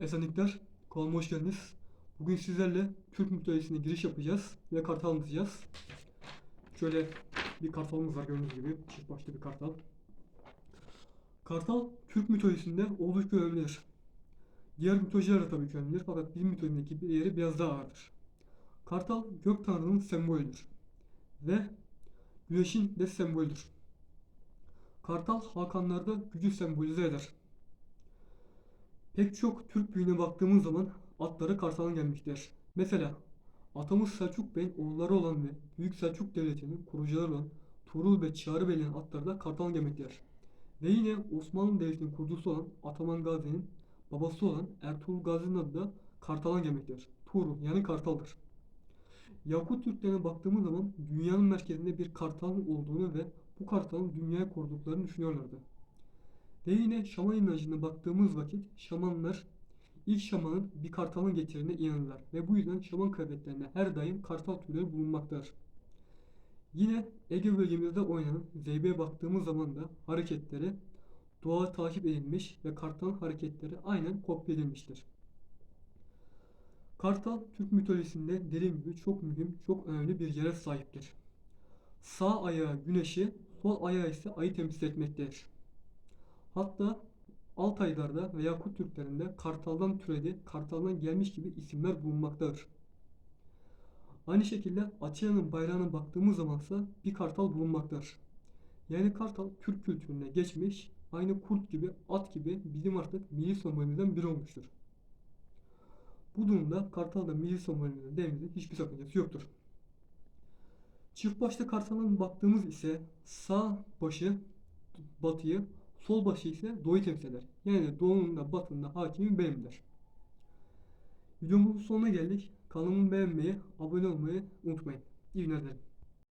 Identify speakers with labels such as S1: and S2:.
S1: Esenlikler, kanalıma hoş geldiniz. Bugün sizlerle Türk mitolojisine giriş yapacağız ve kartal anlatacağız. Şöyle bir kartalımız var gördüğünüz gibi, çift başlı bir kartal. Kartal, Türk mitolojisinde oldukça önemlidir. Diğer mitolojiler de tabii ki önemlidir fakat bizim mitolojideki bir yeri biraz daha ağırdır. Kartal, gök tanrının sembolüdür. Ve güneşin de sembolüdür. Kartal, Hakanlarda gücü sembolize eder. Pek çok Türk büyüğüne baktığımız zaman atları kartalın gelmiştir. Mesela atamız Selçuk Bey'in oğulları olan ve Büyük Selçuk Devleti'nin kurucuları olan Tuğrul ve Çağrı Bey'in atları da kartalın gelmektedir. Ve yine Osmanlı Devleti'nin kurucusu olan Ataman Gazi'nin babası olan Ertuğrul Gazi'nin adı da kartalın gelmektedir. Tuğrul yani kartaldır. Yakut Türklerine baktığımız zaman dünyanın merkezinde bir kartalın olduğunu ve bu kartalın dünyayı koruduklarını düşünüyorlardı. Ve yine şaman inancına baktığımız vakit şamanlar ilk şamanın bir kartalın getirdiğine inanırlar. Ve bu yüzden şaman kıyafetlerinde her daim kartal tüyleri bulunmaktadır. Yine Ege bölgemizde oynanan Zeybe'ye baktığımız zaman da hareketleri doğa takip edilmiş ve kartalın hareketleri aynen kopya edilmiştir. Kartal Türk mitolojisinde dediğim gibi çok mühim, çok önemli bir yere sahiptir. Sağ ayağı güneşi, sol ayağı ise ayı temsil etmektedir. Hatta Altaylarda ve Yakut Türklerinde kartaldan türedi, kartaldan gelmiş gibi isimler bulunmaktadır. Aynı şekilde Atina'nın bayrağına baktığımız zamansa bir kartal bulunmaktadır. Yani kartal Türk kültürüne geçmiş, aynı kurt gibi, at gibi bizim artık milli sembolümüzden biri olmuştur. Bu durumda kartal da milli sembolümüzden dememizde hiçbir sakıncası yoktur. Çift başlı kartalın baktığımız ise sağ başı batıyı, sol başı ise doğuyu temsil eder. Yani doğunun da hakimi benimdir. Videomuzun sonuna geldik. Kanalımı beğenmeyi, abone olmayı unutmayın. İyi günler dilerim.